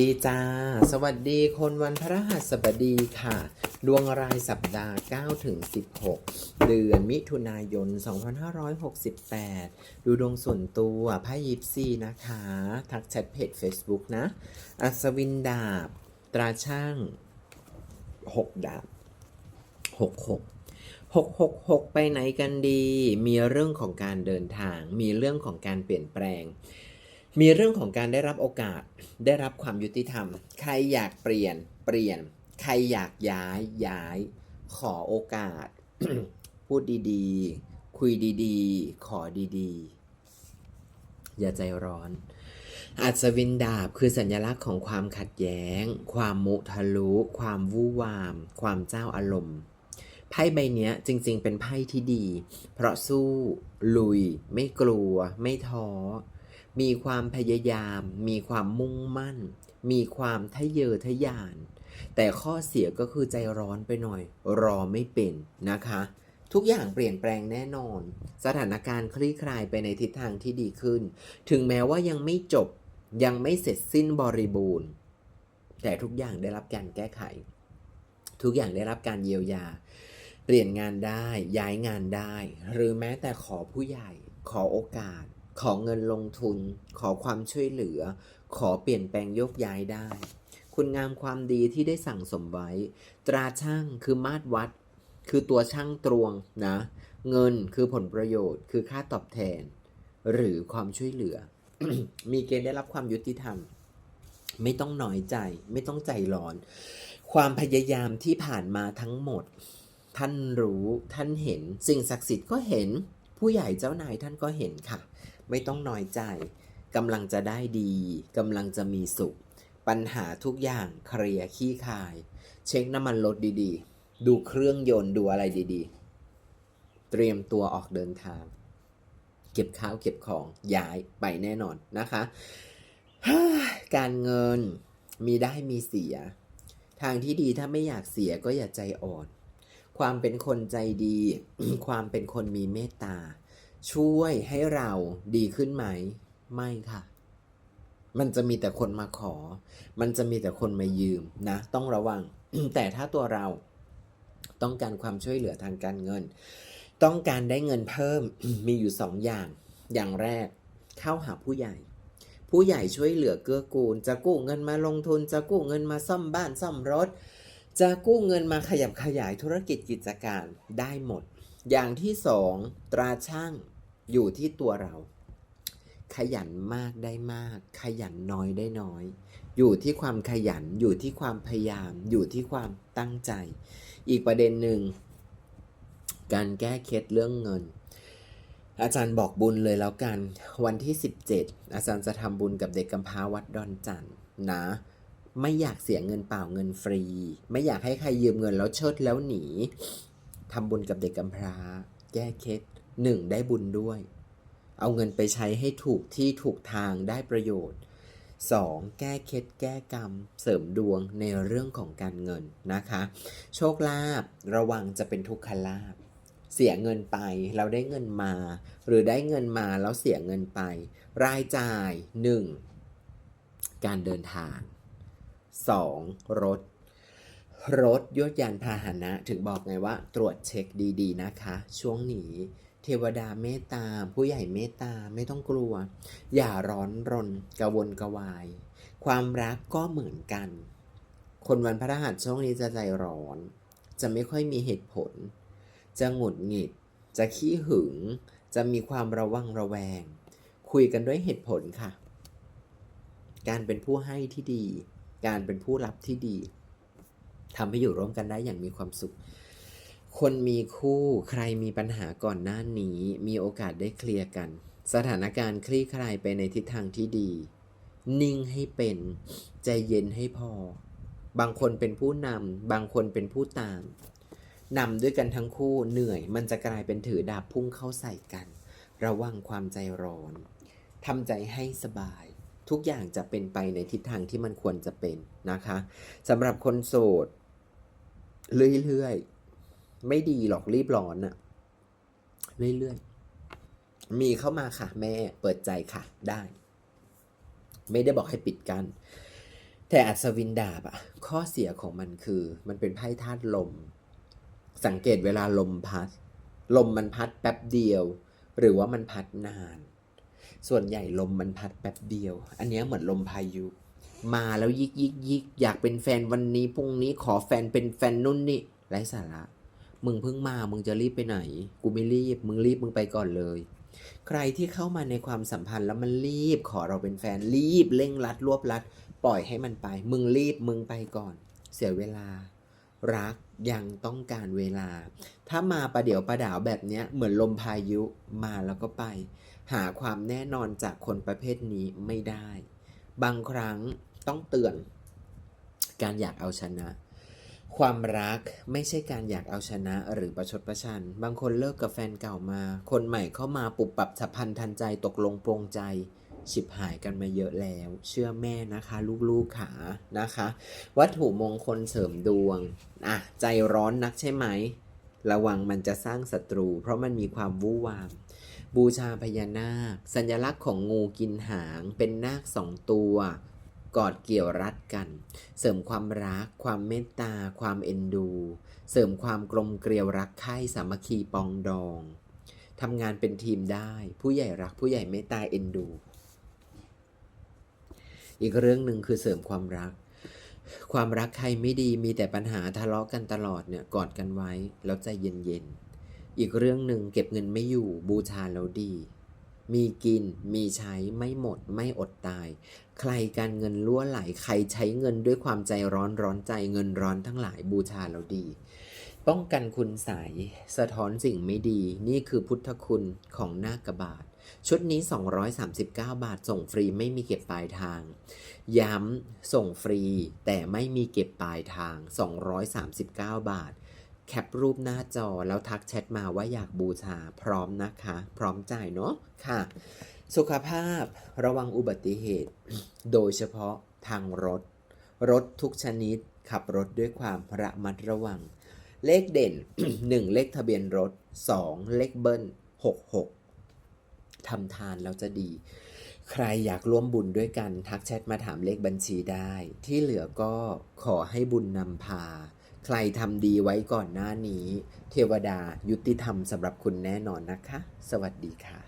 ดีจ้า สวัสดีคนวันพระหัสบดีค่ะ ดวงรายสัปดาห์9ถึง16 เดือนมิถุนายน 2568 ดูดวงส่วนตัวไพ่ยิปซีนะคะ ทักแชทเพจ Facebook นะ อัศวินดาบ ตราช่าง 6 ดาบ 66 666 ไปไหนกันดี มีเรื่องของการเดินทาง มีเรื่องของการเปลี่ยนแปลง มีเรื่องของการได้รับโอกาสได้รับความยุติธรรม ใครอยากเปลี่ยนเปลี่ยน ใครอยากย้ายย้าย ขอโอกาส พูดดีๆ คุยดีๆ ขอดีๆ อย่าใจร้อน อัศวินดาบคือสัญลักษณ์ของความขัดแย้ง ความมุทะลุ ความวู่วาม ความเจ้าอารมณ์ไพ่ใบนี้จริงๆ เป็นไพ่ที่ดี เพราะสู้ ลุย ไม่กลัว ไม่ท้อ มีความพยายาม มีความมุ่งมั่น มีความทะเยอทะยาน แต่ข้อเสียก็คือใจร้อนไปหน่อย รอไม่เป็นนะคะ ทุกอย่างเปลี่ยนแปลงแน่นอน สถานการณ์คลี่คลายไปในทิศทางที่ดีขึ้น ถึงแม้ว่ายังไม่จบยังไม่เสร็จสิ้นบริบูรณ์ แต่ทุกอย่างได้รับการแก้ไข ทุกอย่างได้รับการเยียวยา เปลี่ยนงานได้ย้ายงานได้ หรือแม้แต่ขอผู้ใหญ่ขอโอกาส ขอเงินลงทุน ขอความช่วยเหลือ ขอเปลี่ยนแปลงโยกย้ายได้ คุณงามความดีที่ได้สั่งสมไว้ ตราช่างคือมาตรวัด คือตัวช่างตรวงนะ เงินคือผลประโยชน์ คือค่าตอบแทน หรือความช่วยเหลือ มีเกณฑ์ได้รับความยุติธรรม ไม่ต้องหน้อยใจ ไม่ต้องใจร้อน ความพยายามที่ผ่านมาทั้งหมด ท่านรู้ท่านเห็น สิ่งศักดิ์สิทธิ์ก็เห็น ผู้ใหญ่เจ้านายท่านก็เห็นค่ะ ไม่ต้องน้อยใจกำลังจะได้ดีกำลังจะมีสุข ปัญหาทุกอย่างเคลียร์ขี้คาย เช็คน้ำมันรถดีๆ ดูเครื่องยนต์ดูอะไรดีๆ เตรียมตัวออกเดินทาง เก็บข้าวเก็บของย้ายไปแน่นอนนะคะการเงินมีได้มีเสีย ทางที่ดีถ้าไม่อยากเสียก็อย่าใจอ่อน ความเป็นคนใจดี ความเป็นคนมีเมตตา ช่วยให้เราดีขึ้นไหม ไม่ค่ะ มันจะมีแต่คนมาขอ มันจะมีแต่คนมายืมนะ ต้องระวัง แต่ถ้าตัวเราต้องการความช่วยเหลือทางการเงิน ต้องการได้เงินเพิ่มมีอยู่สองอย่าง อย่างแรกเข้าหาผู้ใหญ่ ผู้ใหญ่ช่วยเหลือเกื้อกูล จะกู้เงินมาลงทุน จะกู้เงินมาซ่อมบ้านซ่อมรถ จะกู้เงินมาขยับขยายธุรกิจกิจการได้หมด อย่างที่สองตราช่างอยู่ที่ตัวเรา ขยันมากได้มาก ขยันน้อยได้น้อย อยู่ที่ความขยันอยู่ที่ความพยายาม อยู่ที่ความตั้งใจ อีกประเด็นหนึ่งการแก้เคล็ดเรื่องเงิน อาจารย์บอกบุญเลยแล้วกัน วันที่ 17 อาจารย์จะทำบุญกับเด็กกำพร้าวัดดอนจันทร์นะ ไม่อยากเสียเงินเปล่าเงินฟรี ไม่อยากให้ใครยืมเงินแล้วเชิดแล้วหนีทำบุญกับเด็กกำพร้า แก้เคล็ดหนึ่งได้บุญด้วย เอาเงินไปใช้ให้ถูกที่ถูกทางได้ประโยชน์ 2. แก้เคล็ดแก้กรรม เสริมดวงในเรื่องของการเงินนะคะ โชคลาภระวังจะเป็นทุกขลาภเสียเงินไปเราได้เงินมา หรือได้เงินมาแล้วเสียเงินไป รายจ่าย 1. การเดินทาง 2. รถ รถยศยานพาหนะถึงบอกไงว่า ตรวจเช็คดีๆนะคะ ช่วงนี้เทวดาเมตตา ผู้ใหญ่เมตตาไม่ต้องกลัว อย่าร้อนรนกระวนกระวาย ความรักก็เหมือนกัน คนวันพระรหัสช่วงนี้จะใจร้อน จะไม่ค่อยมีเหตุผล จะหงุดหงิด จะขี้หึง จะมีความระวังระแวง คุยกันด้วยเหตุผลค่ะ การเป็นผู้ให้ที่ดี การเป็นผู้รับที่ดีทำให้อยู่ร่วมกันได้อย่างมีความสุข คนมีคู่ใครมีปัญหาก่อนหน้านี้ มีโอกาสได้เคลียร์กัน สถานการณ์คลี่คลายไปในทิศทางที่ดี นิ่งให้เป็น ใจเย็นให้พอ บางคนเป็นผู้นำบางคนเป็นผู้ตามนำด้วยกันทั้งคู่เหนื่อย มันจะกลายเป็นถือดาบพุ่งเข้าใส่กัน ระวังความใจร้อนทำใจให้สบาย ทุกอย่างจะเป็นไปในทิศทางที่มันควรจะเป็นนะคะสำหรับคนโสด เรื่อยๆ ไม่ดีหรอกรีบร้อนอะเรื่อยๆ มีเข้ามาค่ะ แม่เปิดใจค่ะได้ ไม่ได้บอกให้ปิดกัน แต่อัศวินดาบอะข้อเสียของมันคือ มันเป็นไพ่ธาตุลม สังเกตเวลาลมพัด ลมมันพัดแป๊บเดียว หรือว่ามันพัดนาน ส่วนใหญ่ลมมันพัดแป๊บเดียว อันเนี้ยเหมือนลมพายุ มาแล้วยิกยิกยิกอยากเป็นแฟนวันนี้พรุ่งนี้ขอแฟนเป็นแฟนนุ่นนี่ไร้สาระมึงเพิ่งมามึงจะรีบไปไหน กูไม่รีบ มึงรีบมึงไปก่อนเลย ใครที่เข้ามาในความสัมพันธ์แล้วมันรีบขอเราเป็นแฟนรีบเร่งรัดรวบรัด ปล่อยให้มันไป มึงรีบมึงไปก่อน เสียเวลา รักยังต้องการเวลา ถ้ามาประเดี๋ยวประดาวแบบเนี้ยเหมือนลมพายุมาแล้วก็ไป หาความแน่นอนจากคนประเภทนี้ไม่ได้ บางครั้งต้องเตือน การอยากเอาชนะ ความรักไม่ใช่การอยากเอาชนะหรือประชดประชัน บางคนเลิกกับแฟนเก่ามา คนใหม่เข้ามาปุบปรับฉับพลันทันใจตกลงปรงใจฉิบหายกันมาเยอะแล้ว เชื่อแม่นะคะ ลูกๆขานะคะ วัตถุมงคลเสริมดวงอะใจร้อนนักใช่ไหม ระวังมันจะสร้างศัตรู เพราะมันมีความวู่วาม บูชาพญานาค สัญลักษณ์ของงูกินหางเป็นนาคสองตัวกอดเกี่ยวรัดกัน เสริมความรัก ความเมตตา ความเอ็นดู เสริมความกลมเกลียวรักใคร่สามัคคีปองดองทำงานเป็นทีมได้ ผู้ใหญ่รักผู้ใหญ่เมตตาเอ็นดู อีกเรื่องหนึ่งคือเสริมความรัก ความรักใครไม่ดีมีแต่ปัญหาทะเลาะกันตลอดเนี่ยกอดกันไว้แล้วใจเย็นๆ อีกเรื่องหนึ่งเก็บเงินไม่อยู่บูชาแล้วดี มีกินมีใช้ไม่หมดไม่อดตาย ใครการเงินรั่วไหลใครใช้เงินด้วยความใจร้อนร้อนใจเงินร้อนทั้งหลายบูชาแล้วดี ป้องกันคุณใสยสะท้อนสิ่งไม่ดี นี่คือพุทธคุณของนาคบาท ชุดนี้ 239 บาทส่งฟรีไม่มีเก็บปลายทาง ย้ำส่งฟรีแต่ไม่มีเก็บปลายทาง 239 บาท แคปรูปหน้าจอแล้วทักแชทมาว่าอยากบูชาพร้อมนะคะ พร้อมจ่ายเนาะค่ะ สุขภาพระวังอุบัติเหตุ โดยเฉพาะทางรถ รถทุกชนิดขับรถด้วยความระมัดระวัง เลขเด่น 1 เลขทะเบียนรถ 2 เลขเบิ้ล 66ทำทานแล้วจะดี ใครอยากร่วมบุญด้วยกันทักแชทมาถามเลขบัญชีได้ ที่เหลือก็ขอให้บุญนำพา ใครทำดีไว้ก่อนหน้านี้ เทวดายุติธรรมสำหรับคุณแน่นอนนะคะ สวัสดีค่ะ